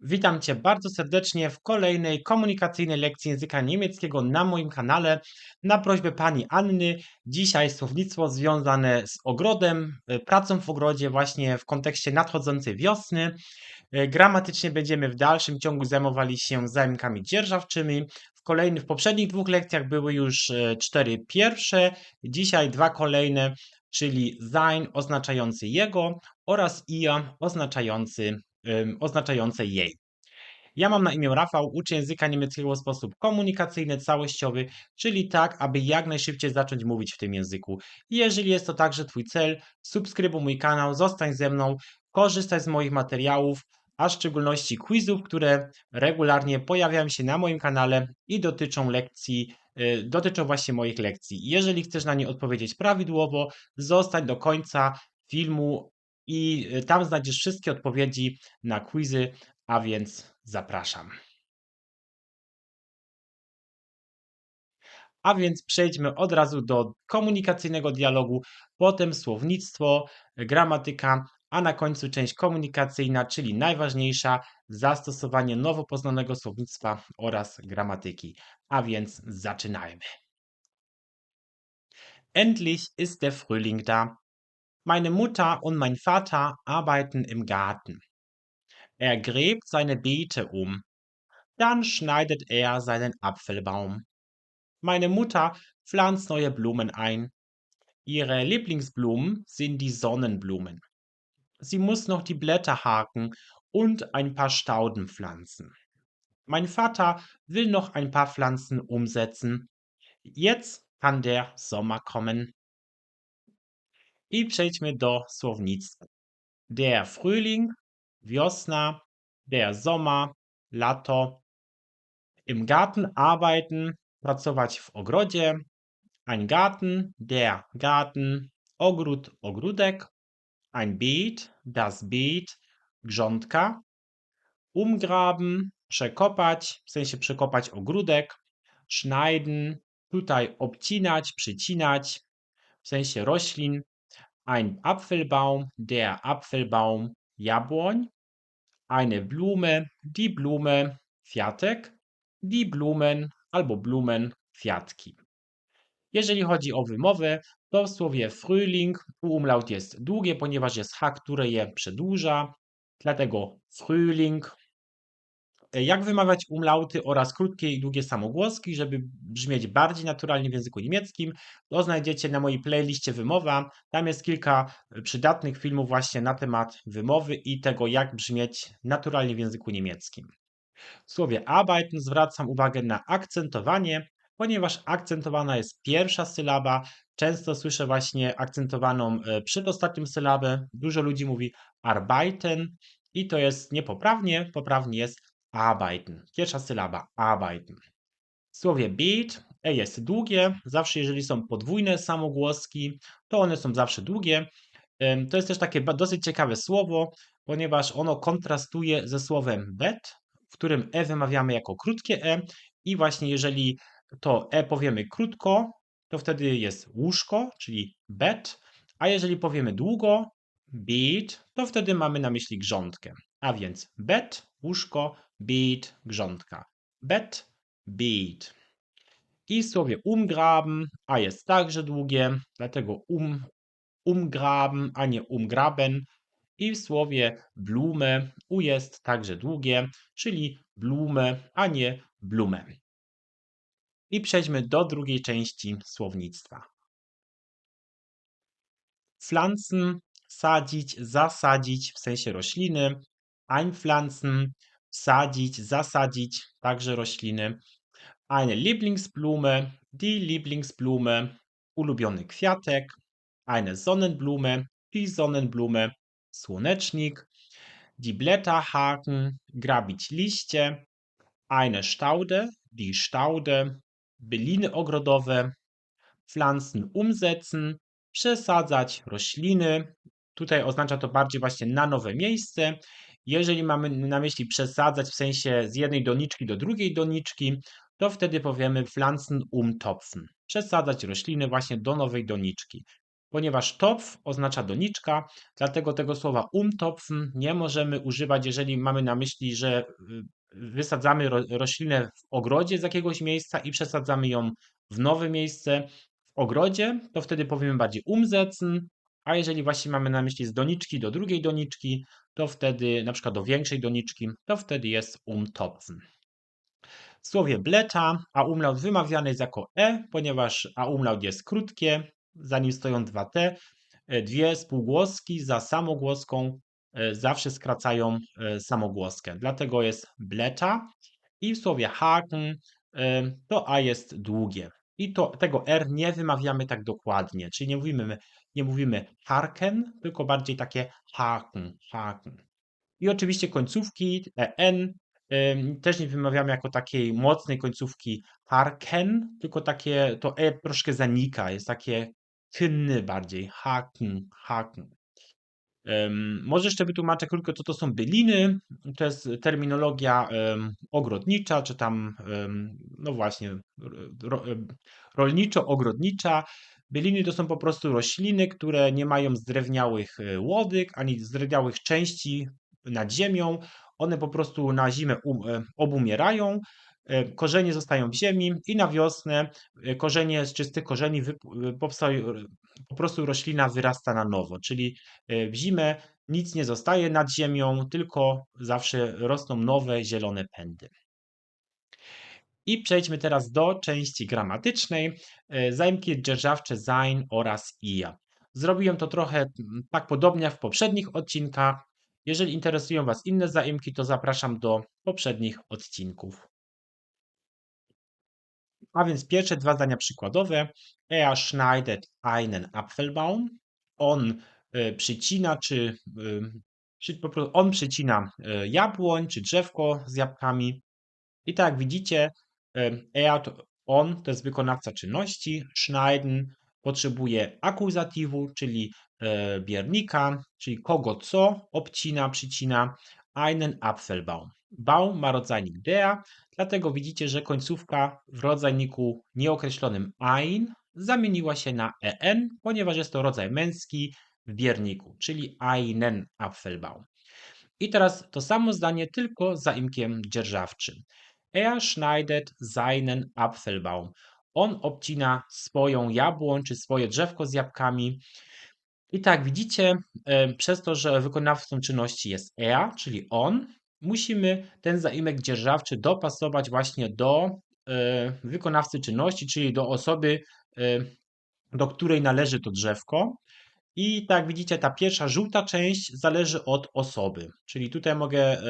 Witam Cię bardzo serdecznie w kolejnej komunikacyjnej lekcji języka niemieckiego na moim kanale. Na prośbę pani Anny, dzisiaj słownictwo związane z ogrodem, e, pracą w ogrodzie, właśnie w kontekście nadchodzącej wiosny. E, Gramatycznie będziemy w dalszym ciągu zajmowali się zajmkami dzierżawczymi. W kolejnych, w poprzednich dwóch lekcjach były już e, cztery pierwsze, dzisiaj dwa kolejne, czyli sein oznaczający jego oraz ia oznaczający oznaczające jej. Ja mam na imię Rafał, uczę języka niemieckiego w sposób komunikacyjny, całościowy, czyli tak, aby jak najszybciej zacząć mówić w tym języku. Jeżeli jest to także Twój cel, subskrybuj mój kanał, zostań ze mną, korzystaj z moich materiałów, a w szczególności quizów, które regularnie pojawiają się na moim kanale i dotyczą lekcji, y, dotyczą właśnie moich lekcji. Jeżeli chcesz na nie odpowiedzieć prawidłowo, zostań do końca filmu i y, tam znajdziesz wszystkie odpowiedzi na quizy, a więc zapraszam. A więc przejdźmy od razu do komunikacyjnego dialogu, potem słownictwo, gramatyka, a na końcu część komunikacyjna, czyli najważniejsza zastosowanie nowo poznanego słownictwa oraz gramatyki. A więc zaczynajmy. Endlich ist der Frühling da. Meine Mutter und mein Vater arbeiten im Garten. Er gräbt seine Beete um. Dann schneidet er seinen Apfelbaum. Meine Mutter pflanzt neue Blumen ein. Ihre Lieblingsblumen sind die Sonnenblumen. Sie muss noch die Blätter haken und ein paar Stauden pflanzen. Mein Vater will noch ein paar Pflanzen umsetzen. Jetzt kann der Sommer kommen. I przejdźmy do słownictwa. Der Frühling, wiosna, der Sommer, lato. Im Garten arbeiten, pracować w ogrodzie. Ein Garten, der Garten, ogród, ogródek. Ein Beet, das Beet, grządka. Umgraben, przekopać, w sensie przekopać ogródek. Schneiden, tutaj obcinać, przycinać, w sensie roślin. Ein Apfelbaum, der Apfelbaum, Jabłoń. Eine Blume, die Blume, Kwiatek. Die Blumen albo Blumen, kwiatki. Jeżeli chodzi o wymowę, to w słowie Frühling umlaut jest długie, ponieważ jest H, które je przedłuża. Dlatego Frühling. Jak wymawiać umlauty oraz krótkie i długie samogłoski, żeby brzmieć bardziej naturalnie w języku niemieckim, to znajdziecie na mojej playliście wymowa. Tam jest kilka przydatnych filmów właśnie na temat wymowy i tego, jak brzmieć naturalnie w języku niemieckim. W słowie arbeiten zwracam uwagę na akcentowanie, ponieważ akcentowana jest pierwsza sylaba. Często słyszę właśnie akcentowaną e, przedostatnią sylabę. Dużo ludzi mówi arbeiten i to jest niepoprawnie. Poprawnie jest arbeiten. Pierwsza sylaba arbeiten. W słowie beat e jest długie. Zawsze jeżeli są podwójne samogłoski, to one są zawsze długie. To jest też takie dosyć ciekawe słowo, ponieważ ono kontrastuje ze słowem bet, w którym e wymawiamy jako krótkie e i właśnie jeżeli to e powiemy krótko, to wtedy jest łóżko, czyli bed, a jeżeli powiemy długo, bed, to wtedy mamy na myśli grządkę. A więc bed, łóżko, bed, grządka. Bed, bed. I słowie umgraben, a jest także długie, dlatego um, umgraben, a nie umgraben. I w słowie blumę u jest także długie, czyli blumę, a nie blumę. I przejdźmy do drugiej części słownictwa. Pflanzen, sadzić, zasadzić w sensie rośliny. Einpflanzen, wsadzić, zasadzić, także rośliny. Eine Lieblingsblume, die Lieblingsblume, ulubiony kwiatek. Eine Sonnenblume, die Sonnenblume, słonecznik. Die Blätter haken, grabić liście. Eine Staude, die Staude, byliny ogrodowe. Pflanzen umsetzen, przesadzać rośliny. Tutaj oznacza to bardziej właśnie na nowe miejsce. Jeżeli mamy na myśli przesadzać w sensie z jednej doniczki do drugiej doniczki, to wtedy powiemy Pflanzen umtopfen. Przesadzać rośliny właśnie do nowej doniczki. ponieważ Topf oznacza doniczka, dlatego tego słowa umtopfen nie możemy używać, jeżeli mamy na myśli, że y, wysadzamy ro, roślinę w ogrodzie z jakiegoś miejsca i przesadzamy ją w nowe miejsce w ogrodzie, to wtedy powiemy bardziej umsetzen, a jeżeli właśnie mamy na myśli z doniczki do drugiej doniczki, to wtedy na przykład do większej doniczki, to wtedy jest umtopfen. W słowie bleta a umlaut wymawiany jest jako e, ponieważ a umlaut jest krótkie, za nim stoją dwa t. E, dwie spółgłoski za samogłoską e, zawsze skracają e, samogłoskę. Dlatego jest bleta. I w słowie haken to a jest długie. I to, tego r nie wymawiamy tak dokładnie, czyli nie mówimy, nie mówimy harken, tylko bardziej takie haken, haken. I oczywiście końcówki en też nie wymawiamy jako takiej mocnej końcówki harken, tylko takie, to e troszkę zanika, jest takie tynny bardziej, haken, haken. Um, może jeszcze wytłumaczę krótko, co to są byliny. To jest terminologia um, ogrodnicza, czy tam, um, no właśnie, ro, rolniczo-ogrodnicza. Byliny to są po prostu rośliny, które nie mają zdrewniałych e, łodyg ani zdrewniałych części nad ziemią. One po prostu na zimę um, e, obumierają, e, korzenie zostają w ziemi i na wiosnę korzenie z czystych korzeni powstaje, po prostu roślina wyrasta na nowo, czyli w zimę nic nie zostaje nad ziemią, tylko zawsze rosną nowe zielone pędy. I przejdźmy teraz do części gramatycznej. Zaimki dzierżawcze sein oraz ia. Zrobiłem to trochę tak podobnie jak w poprzednich odcinkach, jeżeli interesują Was inne zaimki, to zapraszam do poprzednich odcinków. A więc pierwsze dwa zdania przykładowe. Er schneidet einen Apfelbaum. On y, przycina, czy, y, on przycina jabłoń, czy drzewko z jabłkami. I tak jak widzicie, er, on to jest wykonawca czynności, schneiden potrzebuje akuzatywu, czyli e, biernika, czyli kogo co obcina, przycina einen Apfelbaum. Baum ma rodzajnik der, dlatego widzicie, że końcówka w rodzajniku nieokreślonym ein zamieniła się na en, ponieważ jest to rodzaj męski w bierniku, czyli einen Apfelbaum. I teraz to samo zdanie, tylko zaimkiem dzierżawczym. Er schneidet seinen Apfelbaum. On obcina swoją jabłoń czy swoje drzewko z jabłkami. I tak widzicie, przez to, że wykonawcą czynności jest EA, czyli on, musimy ten zaimek dzierżawczy dopasować właśnie do e, wykonawcy czynności, czyli do osoby, e, do której należy to drzewko. I tak widzicie, ta pierwsza żółta część zależy od osoby. Czyli tutaj mogę,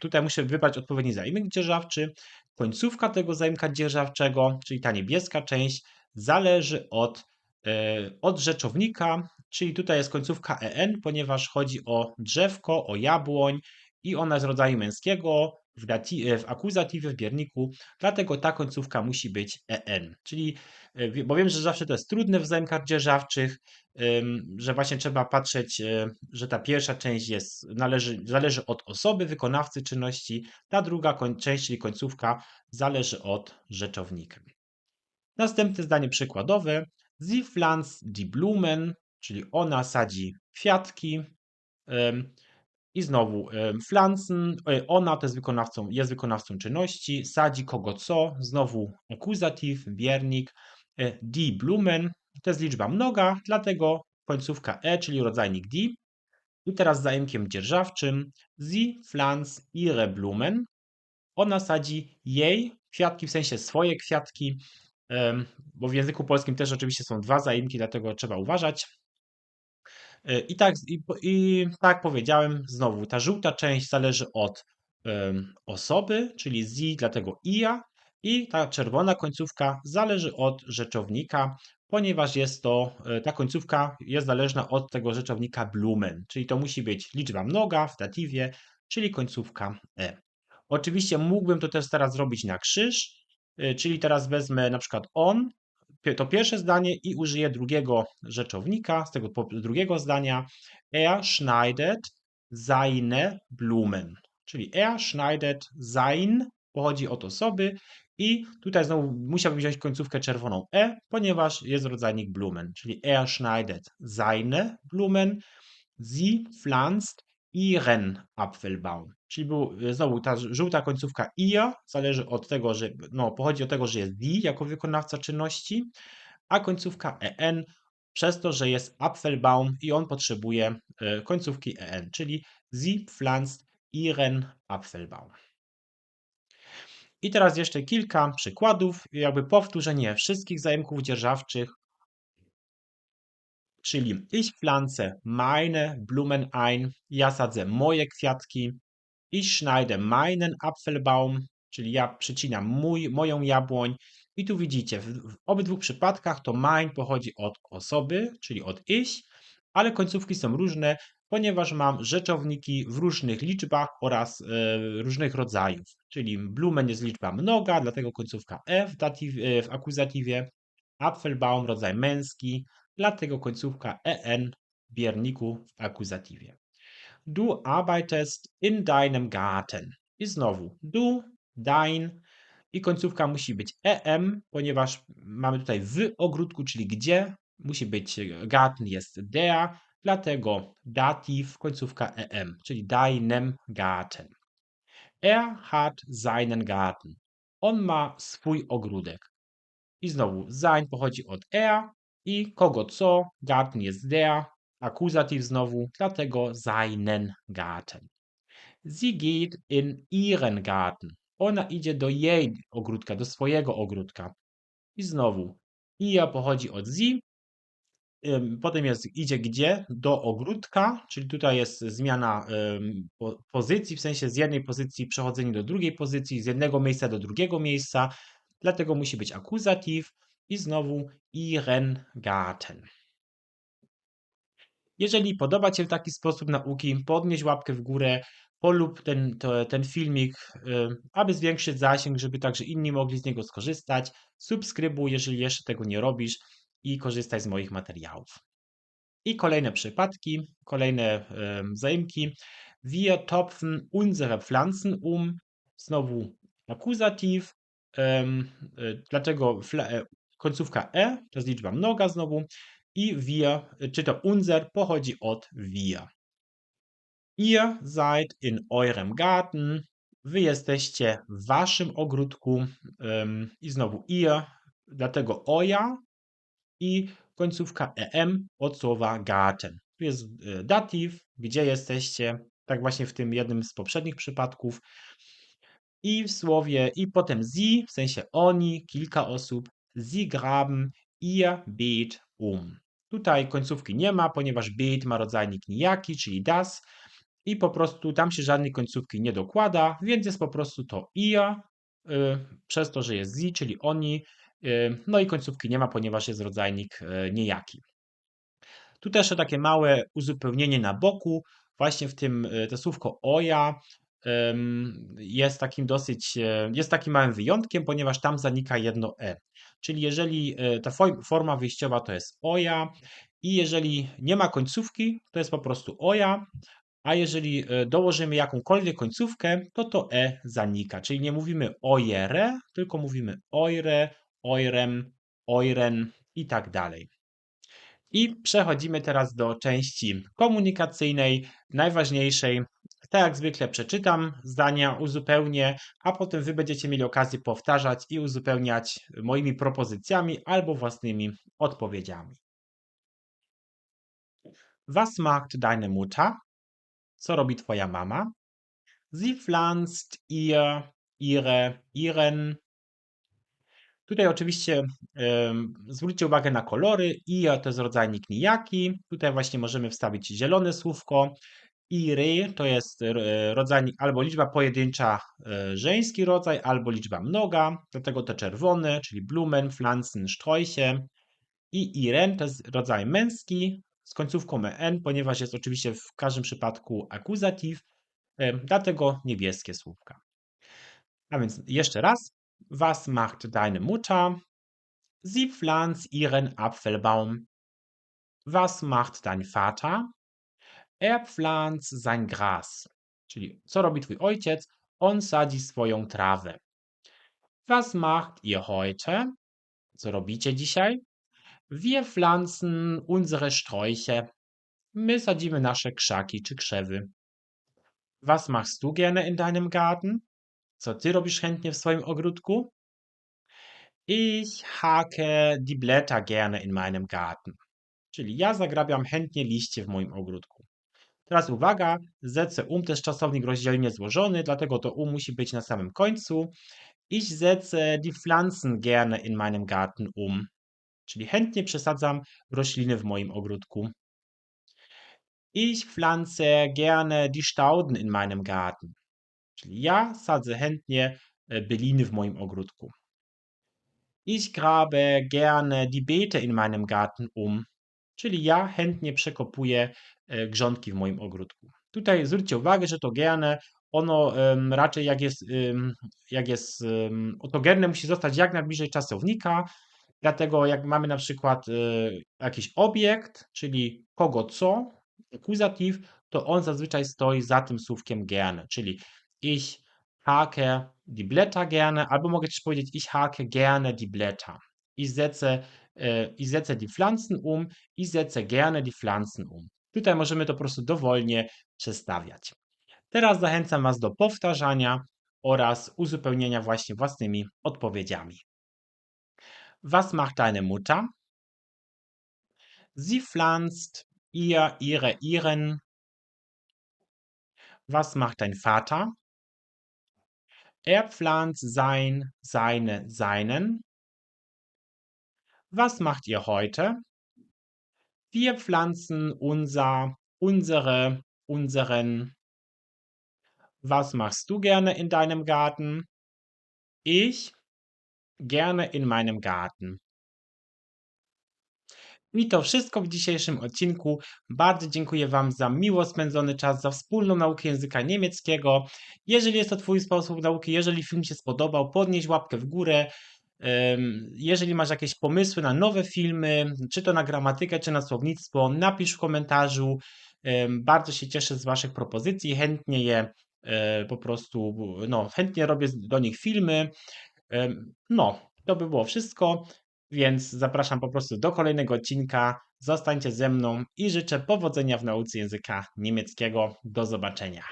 tutaj muszę wybrać odpowiedni zaimek dzierżawczy. Końcówka tego zaimka dzierżawczego, czyli ta niebieska część, zależy od, e, od rzeczownika, czyli tutaj jest końcówka en, ponieważ chodzi o drzewko, o jabłoń i ona jest rodzaju męskiego, w, dati, w akuzatywie, w bierniku, dlatego ta końcówka musi być en. Czyli, e, bo wiem, że zawsze to jest trudne w zaimkach dzierżawczych, że właśnie trzeba patrzeć, e, że ta pierwsza część jest, należy, zależy od osoby, wykonawcy czynności, ta druga część, czyli końcówka, zależy od rzeczownika. Następne zdanie przykładowe. Sie pflanzt die Blumen, czyli ona sadzi kwiatki. I znowu pflanzen, e, ona to jest wykonawcą, jest wykonawcą czynności, sadzi kogo co, znowu akuzatyw, biernik, e, die Blumen, to jest liczba mnoga, dlatego końcówka e, czyli rodzajnik die. I teraz zaimkiem dzierżawczym, sie pflanzt ihre Blumen, ona sadzi jej kwiatki, w sensie swoje kwiatki, bo w języku polskim też oczywiście są dwa zaimki, dlatego trzeba uważać. E, I tak, i, i tak powiedziałem, znowu ta żółta część zależy od osoby, czyli z, dlatego ia, i ta czerwona końcówka zależy od rzeczownika, ponieważ jest to, e, ta końcówka jest zależna od tego rzeczownika blumen, czyli to musi być liczba mnoga w datywie, czyli końcówka e. Oczywiście mógłbym to też teraz zrobić na krzyż, e, czyli teraz wezmę na przykład on to pierwsze zdanie i użyję drugiego rzeczownika z tego drugiego zdania. Er schneidet seine Blumen. Czyli er schneidet sein pochodzi od osoby I tutaj znowu musiałbym wziąć końcówkę czerwoną e, ponieważ jest rodzajnik Blumen, czyli er schneidet seine Blumen, sie pflanzt ihren Apfelbaum. Czyli był, znowu ta żółta końcówka ihr zależy od tego, że no, pochodzi od tego, że jest die jako wykonawca czynności, a końcówka en przez to, że jest Apfelbaum i on potrzebuje e, końcówki en, czyli sie pflanzt ihren Apfelbaum. I teraz jeszcze kilka przykładów, jakby powtórzenie wszystkich zajemków dzierżawczych, czyli ich pflanze meine Blumen ein, ja sadzę moje kwiatki, ich schneide meinen Apfelbaum, czyli ja przycinam mój, moją jabłoń. I tu widzicie, w, w obydwu przypadkach to mein pochodzi od osoby, czyli od ich, ale końcówki są różne, ponieważ mam rzeczowniki w różnych liczbach oraz e, różnych rodzajów. Czyli Blumen jest liczba mnoga, dlatego końcówka e w, datyw, e, w akuzatywie, Apfelbaum rodzaj męski, dlatego końcówka en w bierniku w akuzatywie. Du arbeitest in deinem Garten. I znowu du, dein i końcówka musi być em, ponieważ mamy tutaj w ogródku, czyli gdzie. Musi być Garten jest der, dlatego dativ, końcówka em, czyli deinem Garten. Er hat seinen Garten. On ma swój ogródek. I znowu sein pochodzi od er i kogo co, Garten jest der, akuzatyw znowu, dlatego seinen Garten. Sie geht in ihren Garten. Ona idzie do jej ogródka, do swojego ogródka. I znowu, ija pochodzi od sie, potem jest idzie gdzie? Do ogródka, czyli tutaj jest zmiana pozycji, w sensie z jednej pozycji przechodzenie do drugiej pozycji, z jednego miejsca do drugiego miejsca, dlatego musi być akuzatyw i znowu ihren Garten. Jeżeli podoba Ci się taki sposób nauki, podnieś łapkę w górę, polub ten, to, ten filmik, aby zwiększyć zasięg, żeby także inni mogli z niego skorzystać. Subskrybuj, jeżeli jeszcze tego nie robisz i korzystaj z moich materiałów. I kolejne przypadki, kolejne um, zaimki. Wir topfen unsere Pflanzen um. Znowu akuzatyw. Um, dlaczego e, końcówka e to jest liczba mnoga znowu i wir, czy to unser pochodzi od wir. Ihr seid in eurem Garten. Wy jesteście w waszym ogródku. I znowu ihr, dlatego oja i końcówka em od słowa garten. Tu jest e, datyw, gdzie jesteście, tak właśnie w tym jednym z poprzednich przypadków. I w słowie, i potem sie, w sensie oni, kilka osób, sie graben ihr Beet um. Tutaj końcówki nie ma, ponieważ Beet ma rodzajnik nijaki, czyli das, i po prostu tam się żadnej końcówki nie dokłada, więc jest po prostu to ihr, y, przez to, że jest sie, czyli oni, y, no i końcówki nie ma, ponieważ jest rodzajnik y, niejaki. Tu też takie małe uzupełnienie na boku, właśnie w tym to słówko oja jest takim dosyć, jest takim małym wyjątkiem, ponieważ tam zanika jedno e. Czyli jeżeli ta forma wyjściowa to jest oja i jeżeli nie ma końcówki, to jest po prostu oja, a jeżeli dołożymy jakąkolwiek końcówkę, to to e zanika. Czyli nie mówimy ojere, tylko mówimy ojre, ojrem, ojren i tak dalej. I przechodzimy teraz do części komunikacyjnej, najważniejszej. Tak jak zwykle przeczytam zdania, uzupełnię, a potem Wy będziecie mieli okazję powtarzać i uzupełniać moimi propozycjami albo własnymi odpowiedziami. Was macht deine Mutter? Co robi twoja mama? Sie pflanzt ihr, ihre, ihren. Tutaj oczywiście zwróćcie uwagę na kolory. Ihr to jest rodzajnik nijaki. Tutaj właśnie możemy wstawić zielone słówko. Iry to jest e, rodzajnik albo liczba pojedyncza, e, żeński rodzaj, albo liczba mnoga. Dlatego te czerwone, czyli Blumen, Pflanzen, Sträuche. I Iren to jest rodzaj męski, z końcówką en, ponieważ jest oczywiście w każdym przypadku akuzatyw, dlatego niebieskie słówka. A więc jeszcze raz. Was macht deine Mutter? Sie pflanzt ihren Apfelbaum. Was macht dein Vater? Er pflanzt sein Gras. Czyli co robi twój ojciec? On sadzi swoją trawę. Was macht ihr heute? Co robicie dzisiaj? Wir pflanzen unsere Sträuche. My sadzimy nasze krzaki czy krzewy. Was machst du gerne in deinem Garten? Co ty robisz chętnie w swoim ogródku? Ich hake die Blätter gerne in meinem Garten. Czyli ja zagrabiam chętnie liście w moim ogródku. Teraz uwaga, setze um jest czasownik rozdzielnie złożony, dlatego to um musi być na samym końcu. Ich setze die Pflanzen gerne in meinem Garten um. Czyli chętnie przesadzam rośliny w moim ogródku. Ich pflanze gerne die Stauden in meinem Garten. Czyli ja sadzę chętnie e, byliny w moim ogródku. Ich grabe gerne die Beete in meinem Garten um. Czyli ja chętnie przekopuję e, grządki w moim ogródku. Tutaj zwróćcie uwagę, że to gerne, ono um, raczej jak jest, um, jak jest um, otogenne musi zostać jak najbliżej czasownika, dlatego jak mamy na przykład y, jakiś obiekt, czyli kogo co, akuzatyw, to on zazwyczaj stoi za tym słówkiem gerne, czyli ich hake die Blätter gerne, albo powiedzieć ich hake gerne die Blätter. Ich setze, y, ich setze die Pflanzen um, ich setze gerne die Pflanzen um. Tutaj możemy to po prostu dowolnie przestawiać. Teraz zachęcam Was do powtarzania oraz uzupełnienia właśnie własnymi odpowiedziami. Was macht deine Mutter? Sie pflanzt ihr, ihre, ihren. Was macht dein Vater? Er pflanzt sein, seine, seinen. Was macht ihr heute? Wir pflanzen unser, unsere, unseren. Was machst du gerne in deinem Garten? Ich gerne in meinem Garten. I to wszystko w dzisiejszym odcinku. Bardzo dziękuję Wam za miło spędzony czas, za wspólną naukę języka niemieckiego. Jeżeli jest to Twój sposób nauki, jeżeli film się spodobał, podnieś łapkę w górę. Jeżeli masz jakieś pomysły na nowe filmy, czy to na gramatykę, czy na słownictwo, napisz w komentarzu. Bardzo się cieszę z Waszych propozycji, chętnie je e, po prostu, no, chętnie robię do nich filmy. No, to by było wszystko. Więc zapraszam po prostu do kolejnego odcinka. Zostańcie ze mną i życzę powodzenia w nauce języka niemieckiego. Do zobaczenia.